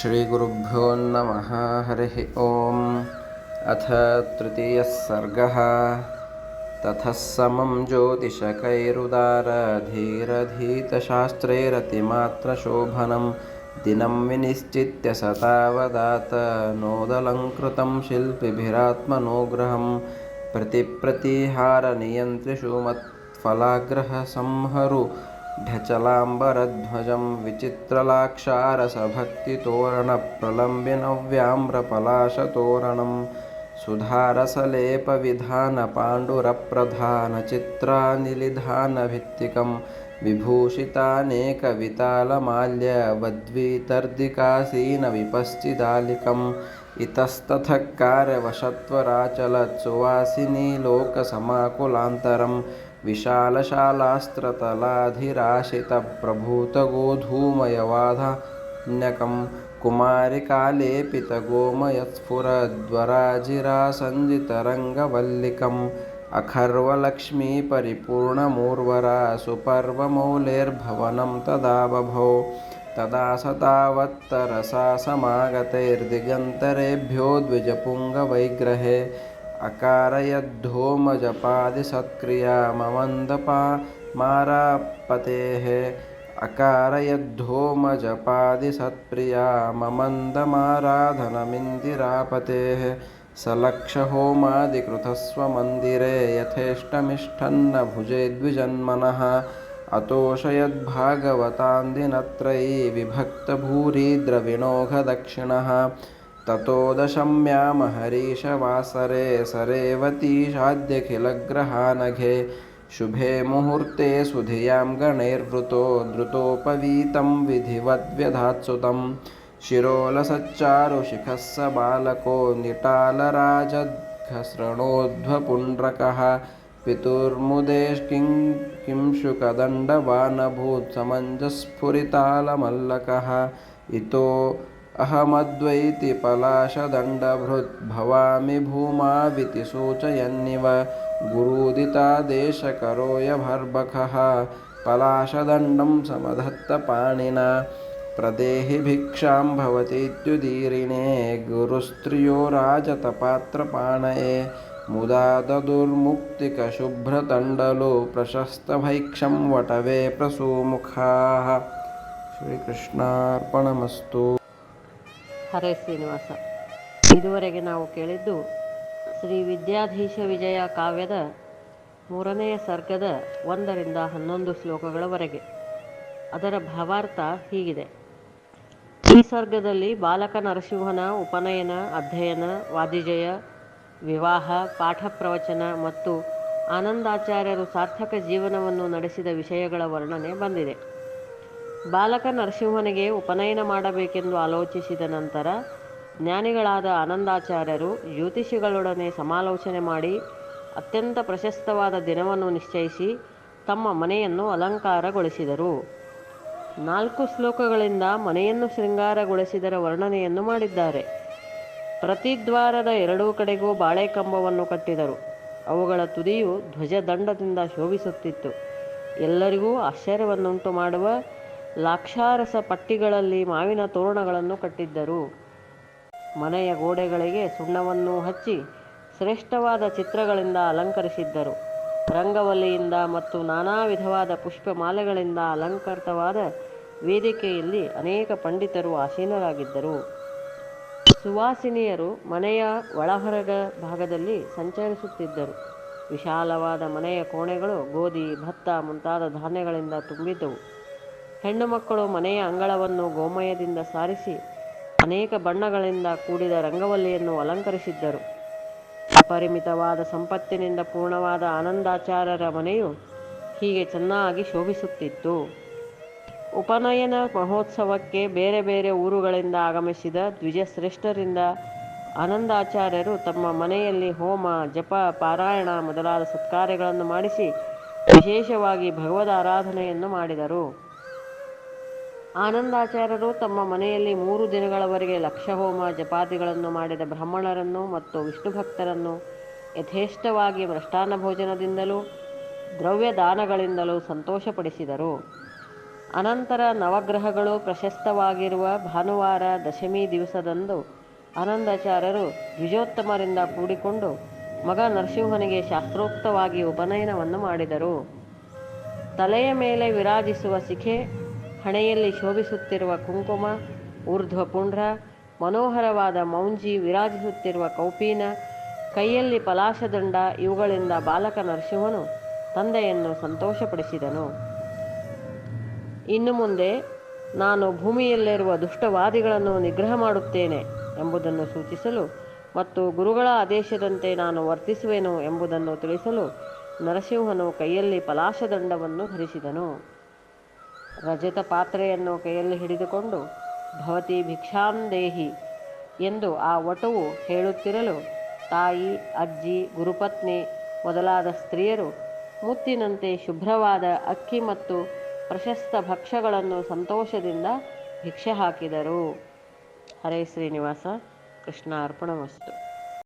श्रीगुरुभ्यो नमः। हरिः ॐ अथ तृतीयः सर्गः। ततः समं ज्योतिषकैरुदारधीरधीतशास्त्रैरतिमात्रशोभनं दिनं विनिश्चित्य स तावदात नोदलङ्कृतं शिल्पिभिरात्मनोग्रहं प्रतिप्रतिहारनियन्त्रिषु मत्फलाग्रहसंहरु ढचलाम्बरध्वजं विचित्रलाक्षारसभक्तितोरणप्रलम्बिनव्याम्रपलाशतोरणं सुधारसलेपविधानपाण्डुरप्रधानचित्रानिलिधानभित्तिकं पाण्डुरप्रधानचित्रानिलिधानभित्तिकं विभूषितानेकवितालमाल्य बद्वीतर्दिकासीन विपश्चिदालिकम् विशालशालास्त्रतलाधिराशितप्रभूतगोधूमयवाधान्यकं कुमारिकालेपितगोमयत्स्फुरद्वराजिरासञ्जितरङ्गवल्लिकम् अखर्वलक्ष्मीपरिपूर्णमूर्वरा सुपर्वमौलेर्भवनं तदा बभौ तदा स तावत्तरसा समागतैर्दिगन्तरेभ्यो द्विजपुङ्गवैग्रहे अकारयद्धूमजपादिसत्क्रिया ममन्दपा मारापतेः अकारयद्धूमजपादिसत्प्रिया ममन्दमाराधनमिन्दिरापतेः सलक्षहोमादिकृतस्वमन्दिरे यथेष्टमिष्ठन्न भुजे द्विजन्मनः अतोषयद्भागवतान्दिनत्रयी विभक्तभूरी द्रविणोघदक्षिणः ततो दशम्यामहरीशवासरे सरेवतीशाद्यखिलग्रहानघे शुभे मुहूर्ते सुधियाँ गणैर्वृतो द्रुतोपवीतं विधिवद्व्यधात्सुतं शिरोलसच्चारुशिखः स बालको निटालराजद्घसृणोध्वपुण्ड्रकः पितुर्मुदेष्किं किंशुकदण्डवानभूत् समञ्जस्फुरितालमल्लकः इतो अहमद्वैति पलाशदण्डभृद् भवामि भूमाविति सूचयन्निव गुरूदितादेशकरोयभर्भकः पलाशदण्डं समधत्तपाणिना प्रदेहि भिक्षां भवतीत्युदीरिणे गुरुस्त्रियो राजतपात्रपाणये मुदा ददुर्मुक्तिकशुभ्रतण्डलो प्रशस्तभैक्षं वटवे प्रसूमुखाः श्रीकृष्णार्पणमस्तु ಹರೇ ಶ್ರೀನಿವಾಸ. ಇದುವರೆಗೆ ನಾವು ಕೇಳಿದ್ದು ಶ್ರೀ ವಿದ್ಯಾಧೀಶ ವಿಜಯ ಕಾವ್ಯದ ಮೂರನೆಯ ಸರ್ಗದ ಒಂದರಿಂದ ಹನ್ನೊಂದು ಶ್ಲೋಕಗಳವರೆಗೆ. ಅದರ ಭಾವಾರ್ಥ ಹೀಗಿದೆ. ಈ ಸರ್ಗದಲ್ಲಿ ಬಾಲಕ ನರಸಿಂಹನ ಉಪನಯನ, ಅಧ್ಯಯನ, ವಾದಿಜಯ, ವಿವಾಹ, ಪಾಠ ಪ್ರವಚನ ಮತ್ತು ಆನಂದಾಚಾರ್ಯರು ಸಾರ್ಥಕ ಜೀವನವನ್ನು ನಡೆಸಿದ ವಿಷಯಗಳ ವರ್ಣನೆ ಬಂದಿದೆ. ಬಾಲಕ ನರಸಿಂಹನಿಗೆ ಉಪನಯನ ಮಾಡಬೇಕೆಂದು ಆಲೋಚಿಸಿದ ನಂತರ ಜ್ಞಾನಿಗಳಾದ ಆನಂದಾಚಾರ್ಯರು ಜ್ಯೋತಿಷಿಗಳೊಡನೆ ಸಮಾಲೋಚನೆ ಮಾಡಿ ಅತ್ಯಂತ ಪ್ರಶಸ್ತವಾದ ದಿನವನ್ನು ನಿಶ್ಚಯಿಸಿ ತಮ್ಮ ಮನೆಯನ್ನು ಅಲಂಕಾರಗೊಳಿಸಿದರು. ನಾಲ್ಕು ಶ್ಲೋಕಗಳಿಂದ ಮನೆಯನ್ನು ಶೃಂಗಾರಗೊಳಿಸಿದರ ವರ್ಣನೆಯನ್ನು ಮಾಡಿದ್ದಾರೆ. ಪ್ರತಿದ್ವಾರದ ಎರಡೂ ಕಡೆಗೂ ಬಾಳೆಕಂಬವನ್ನು ಕಟ್ಟಿದರು. ಅವುಗಳ ತುದಿಯು ಧ್ವಜದಂಡದಿಂದ ಶೋಭಿಸುತ್ತಿತ್ತು. ಎಲ್ಲರಿಗೂ ಆಶ್ಚರ್ಯವನ್ನುಂಟು ಮಾಡುವ ಲಾಕ್ಷಾರಸ ಪಟ್ಟಿಗಳಲ್ಲಿ ಮಾವಿನ ತೋರಣಗಳನ್ನು ಕಟ್ಟಿದ್ದರು. ಮನೆಯ ಗೋಡೆಗಳಿಗೆ ಸುಣ್ಣವನ್ನು ಹಚ್ಚಿ ಶ್ರೇಷ್ಠವಾದ ಚಿತ್ರಗಳಿಂದ ಅಲಂಕರಿಸಿದ್ದರು. ರಂಗವಲ್ಲಿಯಿಂದ ಮತ್ತು ನಾನಾ ವಿಧವಾದ ಪುಷ್ಪಮಾಲೆಗಳಿಂದ ಅಲಂಕೃತವಾದ ವೇದಿಕೆಯಲ್ಲಿ ಅನೇಕ ಪಂಡಿತರು ಆಸೀನರಾಗಿದ್ದರು. ಸುವಾಸಿನಿಯರು ಮನೆಯ ಒಳಹೊರಗ ಭಾಗದಲ್ಲಿ ಸಂಚರಿಸುತ್ತಿದ್ದರು. ವಿಶಾಲವಾದ ಮನೆಯ ಕೋಣೆಗಳು ಗೋಧಿ, ಭತ್ತ ಮುಂತಾದ ಧಾನ್ಯಗಳಿಂದ ತುಂಬಿದ್ದವು. ಹೆಣ್ಣು ಮಕ್ಕಳು ಮನೆಯ ಅಂಗಳವನ್ನು ಗೋಮಯದಿಂದ ಸಾರಿಸಿ ಅನೇಕ ಬಣ್ಣಗಳಿಂದ ಕೂಡಿದ ರಂಗವಲ್ಲಿಯನ್ನು ಅಲಂಕರಿಸಿದ್ದರು. ಅಪರಿಮಿತವಾದ ಸಂಪತ್ತಿನಿಂದ ಪೂರ್ಣವಾದ ಆನಂದಾಚಾರ್ಯರ ಮನೆಯು ಹೀಗೆ ಚೆನ್ನಾಗಿ ಶೋಭಿಸುತ್ತಿತ್ತು. ಉಪನಯನ ಮಹೋತ್ಸವಕ್ಕೆ ಬೇರೆ ಬೇರೆ ಊರುಗಳಿಂದ ಆಗಮಿಸಿದ ದ್ವಿಜಶ್ರೇಷ್ಠರಿಂದ ಆನಂದಾಚಾರ್ಯರು ತಮ್ಮ ಮನೆಯಲ್ಲಿ ಹೋಮ, ಜಪ, ಪಾರಾಯಣ ಮೊದಲಾದ ಸತ್ಕಾರ್ಯಗಳನ್ನು ಮಾಡಿಸಿ ವಿಶೇಷವಾಗಿ ಭಗವದ್ ಆರಾಧನೆಯನ್ನು ಮಾಡಿದರು. ಆನಂದಾಚಾರ್ಯರು ತಮ್ಮ ಮನೆಯಲ್ಲಿ ಮೂರು ದಿನಗಳವರೆಗೆ ಲಕ್ಷಹೋಮ ಜಪಾದಿಗಳನ್ನು ಮಾಡಿದ ಬ್ರಾಹ್ಮಣರನ್ನು ಮತ್ತು ವಿಷ್ಣು ಭಕ್ತರನ್ನು ಯಥೇಷ್ಟವಾಗಿ ಮೃಷ್ಟಾನ್ನ ಭೋಜನದಿಂದಲೂ ದ್ರವ್ಯ ದಾನಗಳಿಂದಲೂ ಸಂತೋಷಪಡಿಸಿದರು. ಅನಂತರ ನವಗ್ರಹಗಳು ಪ್ರಶಸ್ತವಾಗಿರುವ ಭಾನುವಾರ ದಶಮಿ ದಿವಸದಂದು ಆನಂದಾಚಾರ್ಯರು ದ್ವಿಜೋತ್ತಮರಿಂದ ಕೂಡಿಕೊಂಡು ಮಗ ನರಸಿಂಹನಿಗೆ ಶಾಸ್ತ್ರೋಕ್ತವಾಗಿ ಉಪನಯನವನ್ನು ಮಾಡಿದರು. ತಲೆಯ ಮೇಲೆ ವಿರಾಜಿಸುವ ಶಿಖೆ ಹಣೆಯಲ್ಲಿ ಶೋಭಿಸುತ್ತಿರುವ ಕುಂಕುಮ, ಊರ್ಧ್ವ ಪುಂಡ್ರ, ಮನೋಹರವಾದ ಮೌಂಜಿ ವಿರಾಜಿಸುತ್ತಿರುವ ಕೌಪೀನ, ಕೈಯಲ್ಲಿ ಪಲಾಶದಂಡ ಇವುಗಳಿಂದ ಬಾಲಕ ನರಸಿಂಹನು ತಂದೆಯನ್ನು ಸಂತೋಷಪಡಿಸಿದನು. ಇನ್ನು ಮುಂದೆ ನಾನು ಭೂಮಿಯಲ್ಲಿರುವ ದುಷ್ಟವಾದಿಗಳನ್ನು ನಿಗ್ರಹ ಮಾಡುತ್ತೇನೆ ಎಂಬುದನ್ನು ಸೂಚಿಸಲು ಮತ್ತು ಗುರುಗಳ ಆದೇಶದಂತೆ ನಾನು ವರ್ತಿಸುವೆನು ಎಂಬುದನ್ನು ತಿಳಿಸಲು ನರಸಿಂಹನು ಕೈಯಲ್ಲಿ ಪಲಾಶದಂಡವನ್ನು ಧರಿಸಿದನು. ರಜತ ಪಾತ್ರೆಯನ್ನು ಕೈಯಲ್ಲಿ ಹಿಡಿದುಕೊಂಡು, ಭವತಿ ಭಿಕ್ಷಾಂ ದೇಹಿ ಎಂದು ಆ ವಟುವು ಹೇಳುತ್ತಿರಲು ತಾಯಿ, ಅಜ್ಜಿ, ಗುರುಪತ್ನಿ ಮೊದಲಾದ ಸ್ತ್ರೀಯರು ಮುತ್ತಿನಂತೆ ಶುಭ್ರವಾದ ಅಕ್ಕಿ ಮತ್ತು ಪ್ರಶಸ್ತ ಭಕ್ಷ್ಯಗಳನ್ನು ಸಂತೋಷದಿಂದ ಭಿಕ್ಷೆ ಹಾಕಿದರು. ಹರೇ ಶ್ರೀನಿವಾಸ ಕೃಷ್ಣ ಅರ್ಪಣಮಸ್ತು